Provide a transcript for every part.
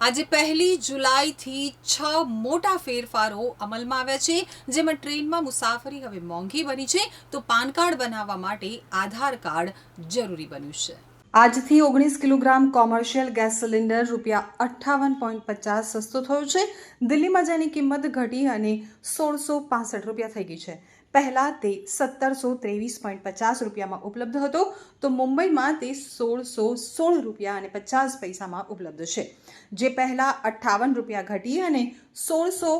આજે પહેલી જુલાઈથી છ મોટા ફેરફારો અમલમાં આવ્યા છે, જેમાં ટ્રેનમાં મુસાફરી હવે મોંઘી બની છે, તો પાન કાર્ડ બનાવવા માટે આધાર કાર્ડ જરૂરી બન્યું છે. આજથી ઓગણીસ કિલોગ્રામ કોમર્શિયલ ગેસ સિલિન્ડર રૂપિયા અઠ્ઠાવન પોઈન્ટ પચાસ સસ્તો થયો છે. દિલ્હીમાં જેની કિંમત ઘટી અને સોળસો પાસઠ રૂપિયા થઈ ગઈ છે. પહેલાં તે સત્તરસો ત્રેવીસ પોઈન્ટ પચાસ રૂપિયામાં ઉપલબ્ધ હતો. તો મુંબઈમાં તે સોળસો સોળ રૂપિયા અને પચાસ પૈસામાં ઉપલબ્ધ છે. જે પહેલાં અઠ્ઠાવન રૂપિયા ઘટી અને સોળસો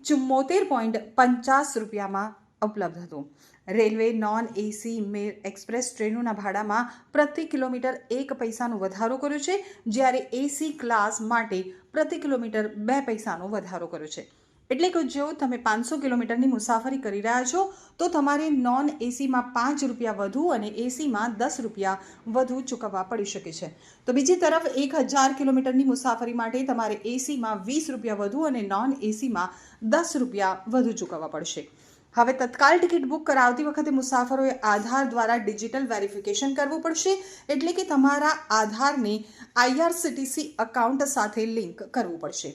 ચુમ્મોતેર પોઈન્ટ પચાસ રૂપિયામાં ઉપલબ્ધ હતું. Railway non AC mail express ટ્રેનોના ભાડામાં પ્રતિ કિલોમીટર એક પૈસાનો વધારો કર્યો છે, જ્યારે એસી ક્લાસ માટે પ્રતિ કિલોમીટર બે પૈસાનો વધારો કર્યો છે. એટલે કે જો તમે પાંચસો કિલોમીટરની મુસાફરી કરી રહ્યા છો, તો તમારે નોન એસીમાં પાંચ રૂપિયા વધુ અને એસીમાં દસ રૂપિયા વધુ ચૂકવવા પડી શકે છે. તો બીજી તરફ એક હજાર કિલોમીટરની મુસાફરી માટે તમારે એસીમાં વીસ રૂપિયા વધુ અને નોન એસીમાં દસ રૂપિયા વધુ ચૂકવવા પડશે. હવે તત્કાલ ટિકિટ બુક કરાવતી વખતે મુસાફરોએ આધાર દ્વારા ડિજિટલ વેરિફિકેશન કરવું પડશે, એટલે કે તમારા આધારને આઈઆરસીટીસી અકાઉન્ટ સાથે લિંક કરવું પડશે.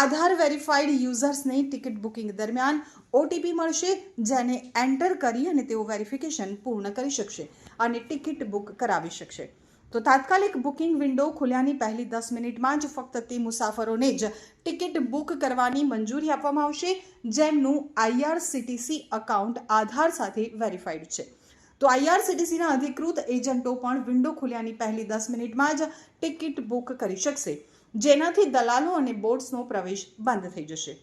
આધાર વેરીફાઈડ યુઝર્સને ટિકિટ બુકિંગ દરમિયાન ઓટીપી મળશે, જેને એન્ટર કરી અને તેઓ વેરિફિકેશન પૂર્ણ કરી શકશે અને ટિકિટ બુક કરાવી શકશે. તો તાત્કાલિક બુકિંગ વિન્ડો ખુલ્યાની પહેલી દસ મિનિટમાં જ ફક્ત તે મુસાફરોને જ ટિકિટ બુક કરવાની મંજૂરી આપવામાં આવશે, જેમનું આઈઆરસીટીસી અકાઉન્ટ આધાર સાથે વેરીફાઈડ છે. તો આઈઆરસીટીસીના અધિકૃત એજન્ટો પણ વિન્ડો ખુલ્યાની પહેલી દસ મિનિટમાં જ ટિકિટ બુક કરી શકશે. જેનાથી દલાલો અને બોટ્સનો પ્રવેશ બંધ થઈ જશે.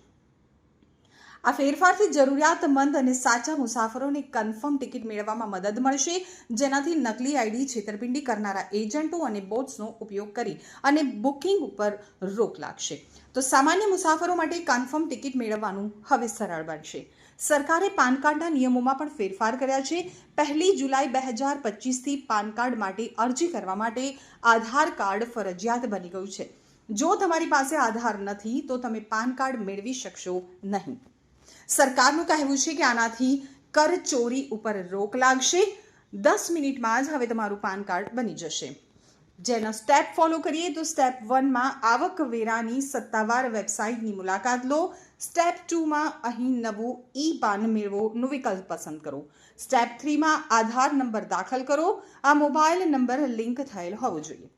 આ ફેરફારથી જરૂરિયાતમંદ અને સાચા મુસાફરોને કન્ફર્મ ટિકિટ મેળવવામાં મદદ મળશે, જેનાથી નકલી આઈડી, છેતરપિંડી કરનારા એજન્ટો અને બોટ્સનો ઉપયોગ કરી અને બુકિંગ ઉપર રોક લાગશે. તો સામાન્ય મુસાફરો માટે કન્ફર્મ ટિકિટ મેળવવાનું હવે સરળ બનશે. સરકારે પાન કાર્ડના નિયમોમાં પણ ફેરફાર કર્યા છે. પહેલી જુલાઈ બે હજાર પચીસથી પાન કાર્ડ માટે અરજી કરવા માટે આધાર કાર્ડ ફરજિયાત બની ગયું છે. જો તમારી પાસે આધાર નથી, તો તમે પાન કાર્ડ મેળવી શકશો નહીં. સરકારનું કહેવું છે કે આનાથી કર ચોરી ઉપર રોક લાગશે. દસ મિનિટમાં જ હવે તમારું પાન કાર્ડ બની જશે. જેનો સ્ટેપ ફોલો કરીએ તો સ્ટેપ વનમાં આવકવેરાની સત્તાવાર વેબસાઇટની મુલાકાત લો. સ્ટેપ ટુમાં અહીં નવું ઈ પાન મેળવોનો વિકલ્પ પસંદ કરો. સ્ટેપ થ્રીમાં આધાર નંબર દાખલ કરો. આ મોબાઈલ નંબર લિંક થયેલ હોવો જોઈએ.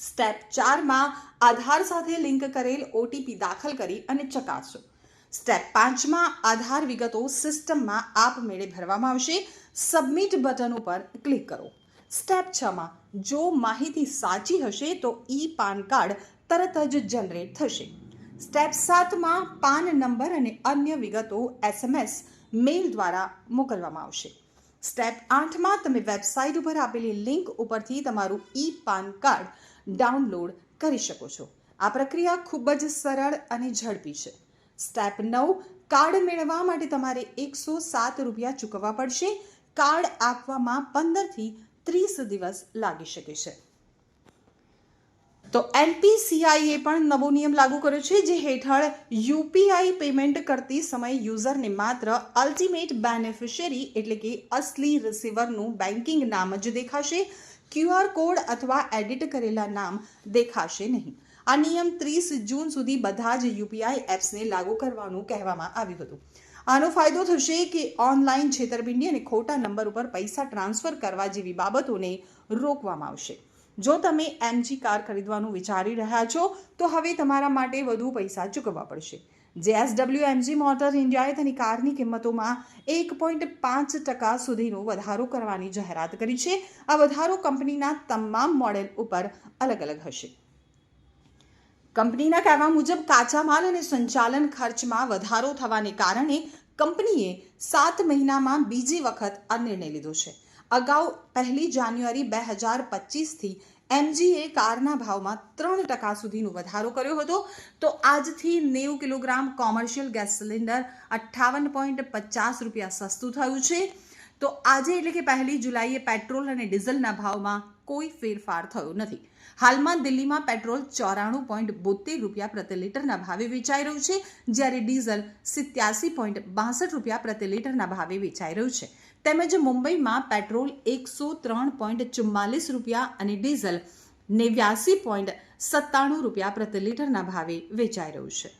સ્ટેપ ચારમાં આધાર સાથે લિંક કરેલ ઓટીપી દાખલ કરી અને ચકાસો. સ્ટેપ પાંચમાં આધાર વિગતો સિસ્ટમમાં આપમેળે ભરવામાં આવશે. સબમિટ બટન ઉપર ક્લિક કરો. સ્ટેપ છમાં જો માહિતી સાચી હશે તો ઈ પાન કાર્ડ તરત જ જનરેટ થશે. સ્ટેપ સાતમાં પાન નંબર અને અન્ય વિગતો એસએમએસ મેઇલ દ્વારા મોકલવામાં આવશે. સ્ટેપ આઠમાં તમે વેબસાઇટ ઉપર આપેલી લિંક ઉપરથી તમારું ઈ પાન કાર્ડ ડાઉનલોડ કરી શકો છો. આ પ્રક્રિયા ખૂબ જ સરળ અને ઝડપી છે. સ્ટેપ નવ, કાર્ડ મેળવવા માટે તમારે એકસો સાત રૂપિયા ચૂકવવા પડશે. કાર્ડ આપવામાં પંદરથી ત્રીસ દિવસ લાગી શકે છે. તો એનપીસીઆઈએ પણ નવો નિયમ લાગુ કર્યો છે, જે હેઠળ યુપીઆઈ પેમેન્ટ કરતી સમયે યુઝરને માત્ર અલ્ટિમેટ બેનિફિશિયરી એટલે કે અસલી રિસીવરનું બેન્કિંગ નામ જ દેખાશે. ક્યુઆર કોડ અથવા એડિટ કરેલા નામ દેખાશે નહીં. આ નિયમ ત્રીસ જૂન સુધી બધા જ યુપીઆઈ એપ્સને લાગુ કરવાનું કહેવામાં આવ્યું હતું. આનો ફાયદો થશે કે ઓનલાઈન છેતરપિંડી અને ખોટા નંબર ઉપર પૈસા ટ્રાન્સફર કરવા જેવી બાબતોને રોકવામાં આવશે. જો તમે એમજી કાર ખરીદવાનું વિચારી રહ્યા છો, તો હવે તમારા માટે વધુ પૈસા ચૂકવવા પડશે. જેએસડબલ્યુ એમજી મોટર ઇન્ડિયાએ તેની કારની કિંમતોમાં એક પોઈન્ટ પાંચ ટકા સુધીનો વધારો કરવાની જાહેરાત કરી છે. આ વધારો કંપનીના તમામ મોડેલ ઉપર અલગ અલગ હશે. કંપનીના કહેવા મુજબ, કાચા માલ અને સંચાલન ખર્ચમાં વધારો થવાને કારણે કંપનીએ સાત મહિનામાં બીજી વખત આ નિર્ણય લીધો છે. અગાઉ પહેલી જાન્યુઆરી બે હજાર પચીસથી એમજીએ કારના ભાવમાં ત્રણ ટકા સુધીનો વધારો કર્યો હતો. તો આજથી નેવું કિલોગ્રામ કોમર્શિયલ ગેસ સિલિન્ડર અઠ્ઠાવન પોઈન્ટ પચાસ રૂપિયા સસ્તું થયું છે. તો આજે એટલે કે પહેલી જુલાઈએ પેટ્રોલ અને ડીઝલના ભાવમાં કોઈ ફેરફાર થયો નથી. હાલમાં દિલ્હીમાં પેટ્રોલ ચોરાણું પોઈન્ટ બોતેર રૂપિયા પ્રતિ લિટરના ભાવે વેચાઈ રહ્યું છે, જ્યારે ડીઝલ સિત્યાસી પોઈન્ટ બાસઠ રૂપિયા પ્રતિ લિટરના ભાવે વેચાઈ રહ્યું છે. તેમજ મુંબઈમાં પેટ્રોલ એકસો ત્રણ પોઈન્ટ ચુમ્માલીસ રૂપિયા અને ડીઝલ નેવ્યાસી પોઈન્ટ સત્તાણું રૂપિયા પ્રતિ લીટરના ભાવે વેચાઈ રહ્યું છે.